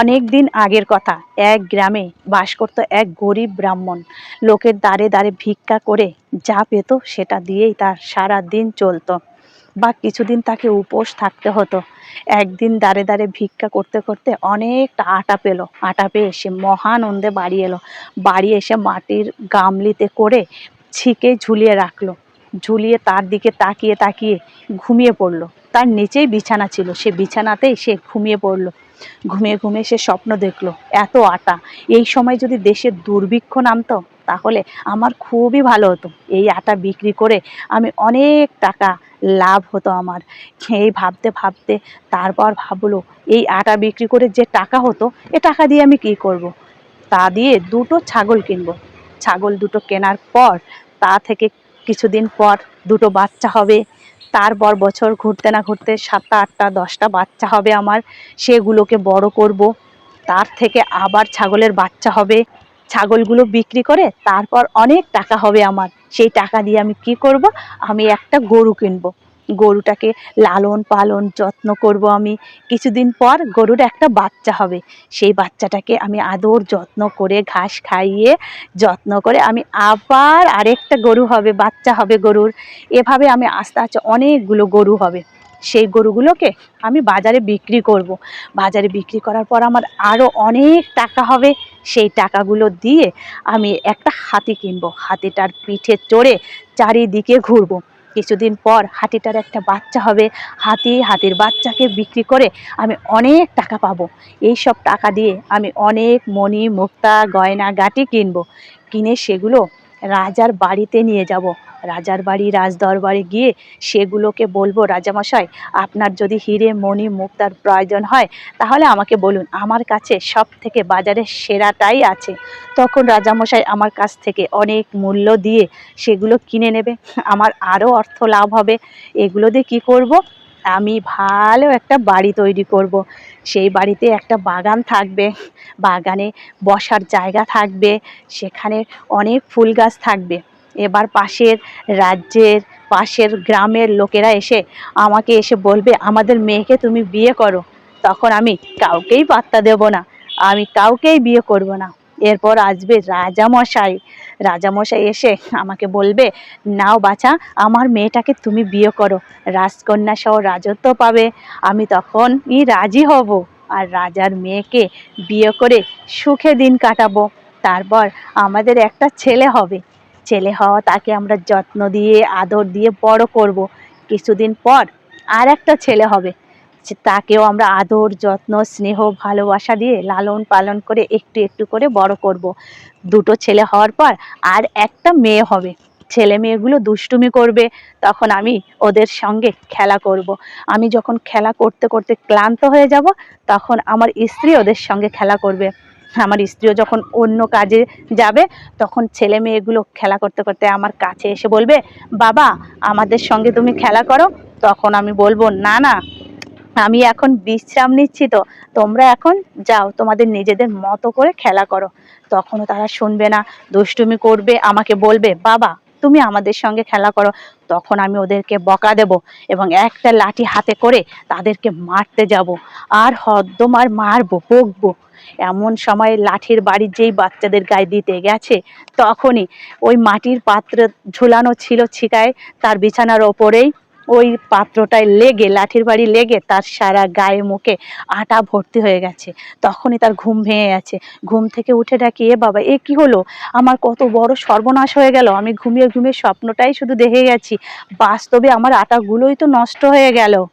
অনেক দিন আগের কথা, এক গ্রামে বাস করতো এক গরিব ব্রাহ্মণ। লোকের দ্বারে দ্বারে ভিক্ষা করে যা পেত সেটা দিয়েই তার সারা দিন চলতো বা কিছুদিন তাকে উপোস থাকতে হতো। একদিন দ্বারে দ্বারে ভিক্ষা করতে করতে অনেকটা আটা পেল। আটা পেয়ে সে মহানন্দে বাড়ি এলো। বাড়ি এসে মাটির গামলিতে করে ছিকে ঝুলিয়ে রাখল। ঝুলিয়ে তার দিকে তাকিয়ে তাকিয়ে ঘুমিয়ে পড়ল। তার নিচেই বিছানা ছিল। সে বিছানাতেই সে ঘুমিয়ে পড়ল। ঘুমিয়ে ঘুমিয়ে সে স্বপ্ন দেখল, এত আটা। এই সময় যদি দেশে দুর্ভিক্ষ নামতো, তাহলে আমার খুবই ভালো হতো। এই আটা বিক্রি করে আমি অনেক টাকা লাভ হতো আমার। এই ভাবতে ভাবতে তারপর ভাবলো, এই আটা বিক্রি করে যে টাকা হতো, এ টাকা দিয়ে আমি কি করব। তা দিয়ে দুটো ছাগল কিনবো। ছাগল দুটো কেনার পর, তা থেকে কিছুদিন পর দুটো বাচ্চা হবে। তারপর বছর ঘুরতে না ঘুরতে সাতটা, আটটা, দশটা বাচ্চা হবে আমার। সেগুলোকে বড় করব। তার থেকে আবার ছাগলের বাচ্চা হবে। ছাগলগুলো বিক্রি করে তারপর অনেক টাকা হবে আমার। সেই টাকা দিয়ে আমি কি করব? আমি একটা গরু কিনবো। গরুটাকে লালন পালন, যত্ন করব আমি। কিছুদিন পর গরুর একটা বাচ্চা হবে। সেই বাচ্চাটাকে আমি আদর, যত্ন করে, ঘাস খাইয়ে যত্ন করে আমি আবার আরেকটা গরু হবে, বাচ্চা হবে গরুর। এভাবে আমি আস্তে আস্তে অনেকগুলো গরু হবে। সেই গরুগুলোকে আমি বাজারে বিক্রি করব। বাজারে বিক্রি করার পর আমার আরও অনেক টাকা হবে। সেই টাকাগুলো দিয়ে আমি একটা হাতি কিনবো। হাতিটার পিঠে চড়ে চারিদিকে ঘুরবো। কিছুদিন পর হাতিটার একটা বাচ্চা হবে। হাতি, হাতির বাচ্চাকে বিক্রি করে আমি অনেক টাকা পাবো। এই সব টাকা দিয়ে আমি অনেক মণি, মুক্তা, গয়না, গাটি কিনবো। কিনে সেগুলো রাজার বাড়িতে নিয়ে যাব। রাজার বাড়ি, রাজদরবারে গিয়ে সেগুলোকে বলব, রাজামশাই, আপনার যদি হিরে, মণি, মুক্তার প্রয়োজন হয়, তাহলে আমাকে বলুন। আমার কাছে সব থেকে বাজারের সেরাটাই আছে। তখন রাজামশাই আমার কাছ থেকে অনেক মূল্য দিয়ে সেগুলো কিনে নেবে। আমার আরও অর্থ লাভ হবে। এগুলো দিয়ে কী করব? আমি ভালো একটা বাড়ি তৈরি করব। সেই বাড়িতে একটা বাগান থাকবে। বাগানে বসার জায়গা থাকবে। সেখানে অনেক ফুল গাছ থাকবে। এবার পাশের রাজ্যের, পাশের গ্রামের লোকেরা এসে আমাকে এসে বলবে, আমাদের মেয়েকে তুমি বিয়ে করো। তখন আমি কাউকেই পাত্তা দেব না। আমি কাউকেই বিয়ে করব না। এরপর আসবে রাজামশাই। রাজামশাই এসে আমাকে বলবে, নাও বাছা, আমার মেয়েটাকে তুমি বিয়ে করো। রাজকন্যা সহ রাজত্ব পাবে। আমি তখনই রাজি হব আর রাজার মেয়েকে বিয়ে করে সুখে দিন কাটাবো। তারপর আমাদের একটা ছেলে হবে। ছেলে হওয়া তাকে আমরা যত্ন দিয়ে, আদর দিয়ে বড় করব। কিছুদিন পর আর একটা ছেলে হবে। সে- তাকেও আমরা আদর, যত্ন, স্নেহ, ভালোবাসা দিয়ে লালন পালন করে একটু একটু করে বড় করব। দুটো ছেলে হওয়ার পর আর একটা মেয়ে হবে। ছেলে মেয়েগুলো দুষ্টুমি করবে, তখন আমি ওদের সঙ্গে খেলা করব। আমি যখন খেলা করতে করতে ক্লান্ত হয়ে যাব, তখন আমার স্ত্রী ওদের সঙ্গে খেলা করবে। আমার স্ত্রীও যখন অন্য কাজে যাবে, তখন ছেলে মেয়েগুলো খেলা করতে করতে আমার কাছে এসে বলবে, বাবা, আমাদের সঙ্গে তুমি খেলা করো। তখন আমি বলব, না না আমি এখন বিশ্রাম নিচ্ছি তো। তোমরা এখন যাও, তোমাদের নিজেদের মতো করে খেলা করো। তখনও তারা শুনবে না, দুষ্টুমি করবে, আমাকে বলবে, বাবা, তুমি আমাদের সঙ্গে খেলা করো। তখন আমি ওদেরকে বকা দেব এবং একটা লাঠি হাতে করে তাদেরকে মারতে যাব। আর হদ্দম আর মারবো বকবো এমন সময় লাঠির বাড়ির যেই বাচ্চাদের গায়ে দিতে গেছে, তখনই ওই মাটির পাত্র ঝুলানো ছিল ছিকায় তার বিছানার ওপরেই ওই পাত্রটায় লেগে, লাঠির বাড়ি লেগে তার সারা গায়ে মুখে আটা ভর্তি হয়ে গেছে। তখনই তার ঘুম ভেঙে গেছে। ঘুম থেকে উঠে ডাকি এ বাবা, এ কি হলো? আমার কত বড় সর্বনাশ হয়ে গেল। আমি ঘুমিয়ে ঘুমিয়ে স্বপ্নটাই শুধু দেখে গেছি। বাস্তবে আমার আটাগুলোই তো নষ্ট হয়ে গেল।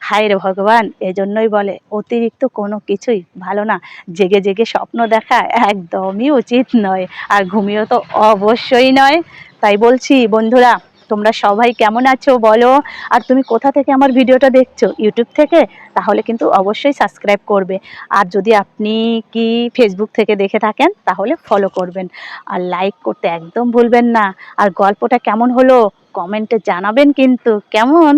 হায় রে ভগবান, এজন্যই বলে, অতিরিক্ত কোনো কিছুই ভালো না। জেগে জেগে স্বপ্ন দেখা একদমই উচিত নয়। আর ঘুমিয়েও তো অবশ্যই নয়। তাই বলছি, বন্ধুরা তোমরা সবাই কেমন আছো বলো? আর তুমি কোথা থেকে আমার ভিডিওটা দেখছ? ইউটিউব থেকে? তাহলে কিন্তু অবশ্যই সাবস্ক্রাইব করবে। আর যদি আপনি কি ফেসবুক থেকে দেখে থাকেন, তাহলে ফলো করবেন। আর লাইক করতে একদম ভুলবেন না। আর গল্পটা কেমন হলো? কমেন্টে জানাবেন কিন্তু। কেমন?